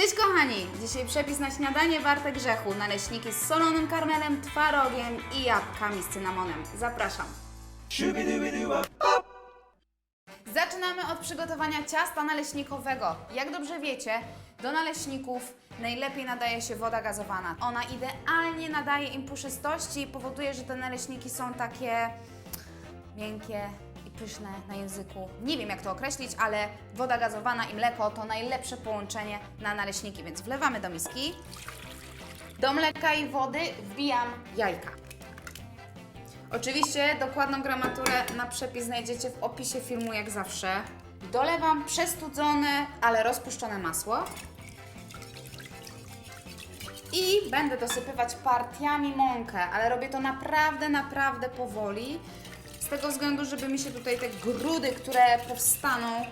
Cześć kochani! Dzisiaj przepis na śniadanie warte grzechu. Naleśniki z solonym karmelem, twarogiem i jabłkami z cynamonem. Zapraszam. Zaczynamy od przygotowania ciasta naleśnikowego. Jak dobrze wiecie, do naleśników najlepiej nadaje się woda gazowana. Ona idealnie nadaje im puszystości i powoduje, że te naleśniki są takie miękkie pyszne na języku. Nie wiem jak to określić, ale woda gazowana i mleko to najlepsze połączenie na naleśniki, więc wlewamy do miski. Do mleka i wody wbijam jajka. Oczywiście dokładną gramaturę na przepis znajdziecie w opisie filmu jak zawsze. Dolewam przestudzone, ale rozpuszczone masło. I będę dosypywać partiami mąkę, ale robię to naprawdę, naprawdę powoli. Tego względu, żeby mi się tutaj te grudy, które powstaną,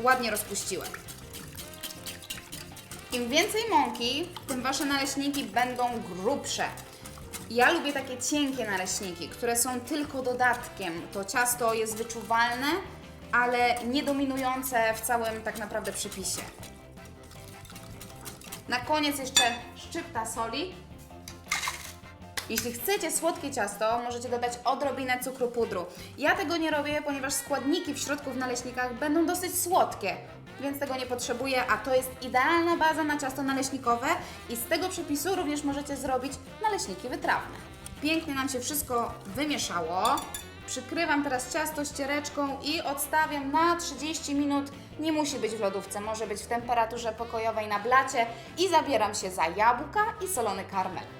ładnie rozpuściły. Im więcej mąki, tym Wasze naleśniki będą grubsze. Ja lubię takie cienkie naleśniki, które są tylko dodatkiem. To ciasto jest wyczuwalne, ale nie dominujące w całym tak naprawdę przepisie. Na koniec jeszcze szczypta soli. Jeśli chcecie słodkie ciasto, możecie dodać odrobinę cukru pudru. Ja tego nie robię, ponieważ składniki w środku w naleśnikach będą dosyć słodkie, więc tego nie potrzebuję, a to jest idealna baza na ciasto naleśnikowe i z tego przepisu również możecie zrobić naleśniki wytrawne. Pięknie nam się wszystko wymieszało. Przykrywam teraz ciasto ściereczką i odstawiam na 30 minut. Nie musi być w lodówce, może być w temperaturze pokojowej na blacie i zabieram się za jabłka i solony karmel.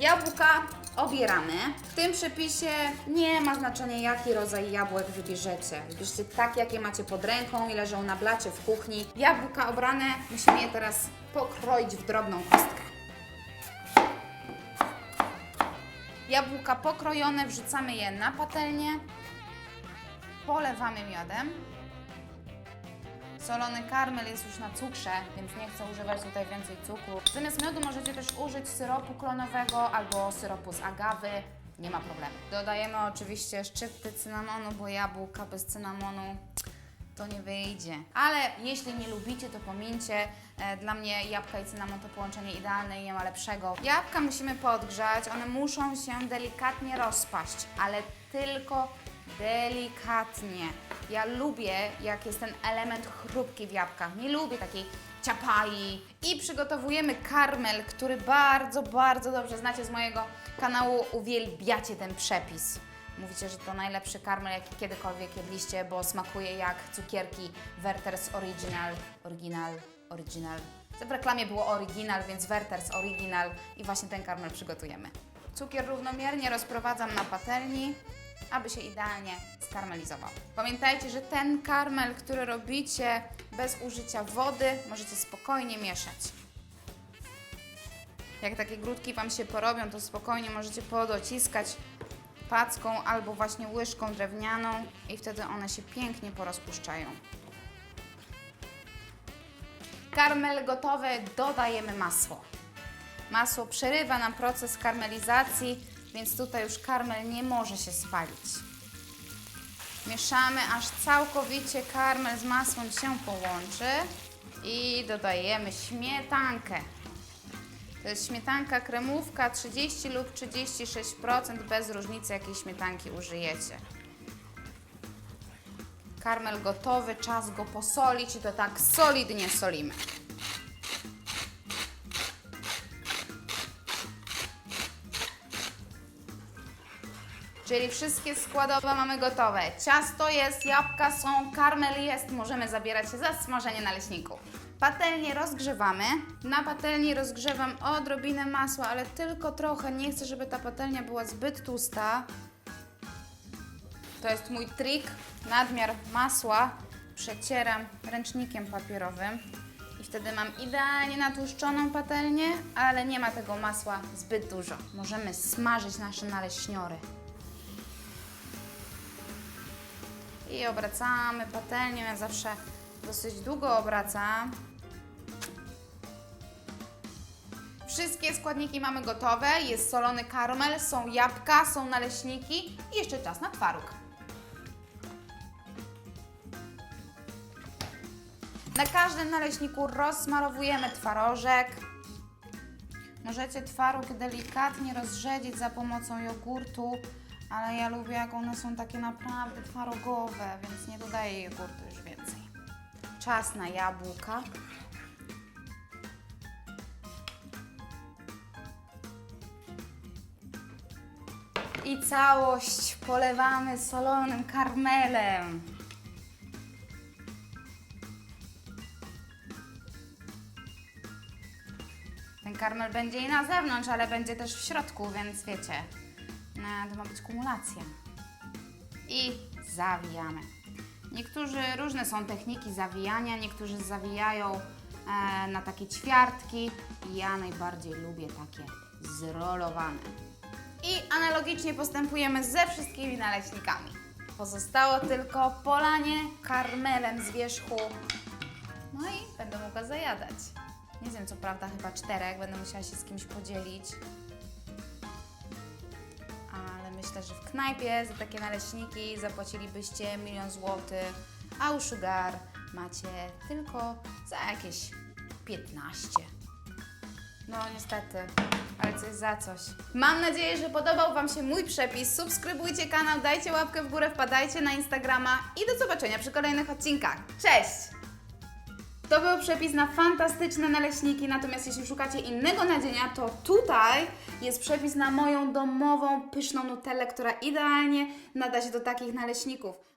Jabłka obieramy. W tym przepisie nie ma znaczenia, jaki rodzaj jabłek wybierzecie. Wybierzcie tak, jakie macie pod ręką i leżą na blacie w kuchni. Jabłka obrane musimy je teraz pokroić w drobną kostkę. Jabłka pokrojone wrzucamy je na patelnię. Polewamy miodem. Solony karmel jest już na cukrze, więc nie chcę używać tutaj więcej cukru. Zamiast miodu możecie też użyć syropu klonowego albo syropu z agawy. Nie ma problemu. Dodajemy oczywiście szczypty cynamonu, bo jabłka bez cynamonu to nie wyjdzie. Ale jeśli nie lubicie, to pomińcie. E, Dla mnie jabłka i cynamon to połączenie idealne i nie ma lepszego. Jabłka musimy podgrzać, one muszą się delikatnie rozpaść, ale tylko delikatnie. Ja lubię, jak jest ten element chrupki w jabłkach. Nie lubię takiej ciapai. I przygotowujemy karmel, który bardzo, bardzo dobrze znacie z mojego kanału. Uwielbiacie ten przepis. Mówicie, że to najlepszy karmel, jaki kiedykolwiek jedliście, bo smakuje jak cukierki Werther's Original, Original, Original. W reklamie było Original, więc Werther's Original i właśnie ten karmel przygotujemy. Cukier równomiernie rozprowadzam na patelni, aby się idealnie skarmelizował. Pamiętajcie, że ten karmel, który robicie bez użycia wody, możecie spokojnie mieszać. Jak takie grudki Wam się porobią, to spokojnie możecie podociskać packą albo właśnie łyżką drewnianą i wtedy one się pięknie porozpuszczają. Karmel gotowy, dodajemy masło. Masło przerywa nam proces karmelizacji, więc tutaj już karmel nie może się spalić. Mieszamy, aż całkowicie karmel z masłem się połączy i dodajemy śmietankę. To jest śmietanka kremówka 30 lub 36% bez różnicy jakiej śmietanki użyjecie. Karmel gotowy, czas go posolić i to tak solidnie solimy. Czyli wszystkie składowe mamy gotowe. Ciasto jest, jabłka są, karmel jest. Możemy zabierać się za smażenie naleśników. Patelnię rozgrzewamy. Na patelni rozgrzewam odrobinę masła, ale tylko trochę. Nie chcę, żeby ta patelnia była zbyt tłusta. To jest mój trik. Nadmiar masła przecieram ręcznikiem papierowym i wtedy mam idealnie natłuszczoną patelnię, ale nie ma tego masła zbyt dużo. Możemy smażyć nasze naleśniory. I obracamy patelnią, ja zawsze dosyć długo obracam. Wszystkie składniki mamy gotowe, jest solony karmel, są jabłka, są naleśniki i jeszcze czas na twaróg. Na każdym naleśniku rozsmarowujemy twarożek. Możecie twaróg delikatnie rozrzedzić za pomocą jogurtu, ale ja lubię jak one są takie naprawdę twarogowe, więc nie dodaję jogurtu już więcej. Czas na jabłka. I całość polewamy solonym karmelem. Ten karmel będzie i na zewnątrz, ale będzie też w środku, więc wiecie, to ma być kumulacja. I zawijamy. Niektórzy, różne są techniki zawijania, niektórzy zawijają e, na takie ćwiartki. Ja najbardziej lubię takie zrolowane. I analogicznie postępujemy ze wszystkimi naleśnikami. Pozostało tylko polanie karmelem z wierzchu. No i będę mogła zajadać. Nie wiem, co prawda chyba czterech, będę musiała się z kimś podzielić. Że w knajpie za takie naleśniki zapłacilibyście milion złotych, a u Sugar macie tylko za jakieś 15. No niestety, ale coś za coś. Mam nadzieję, że podobał Wam się mój przepis. Subskrybujcie kanał, dajcie łapkę w górę, wpadajcie na Instagrama i do zobaczenia przy kolejnych odcinkach. Cześć! To był przepis na fantastyczne naleśniki, natomiast jeśli szukacie innego nadzienia, to tutaj jest przepis na moją domową, pyszną nutellę, która idealnie nada się do takich naleśników.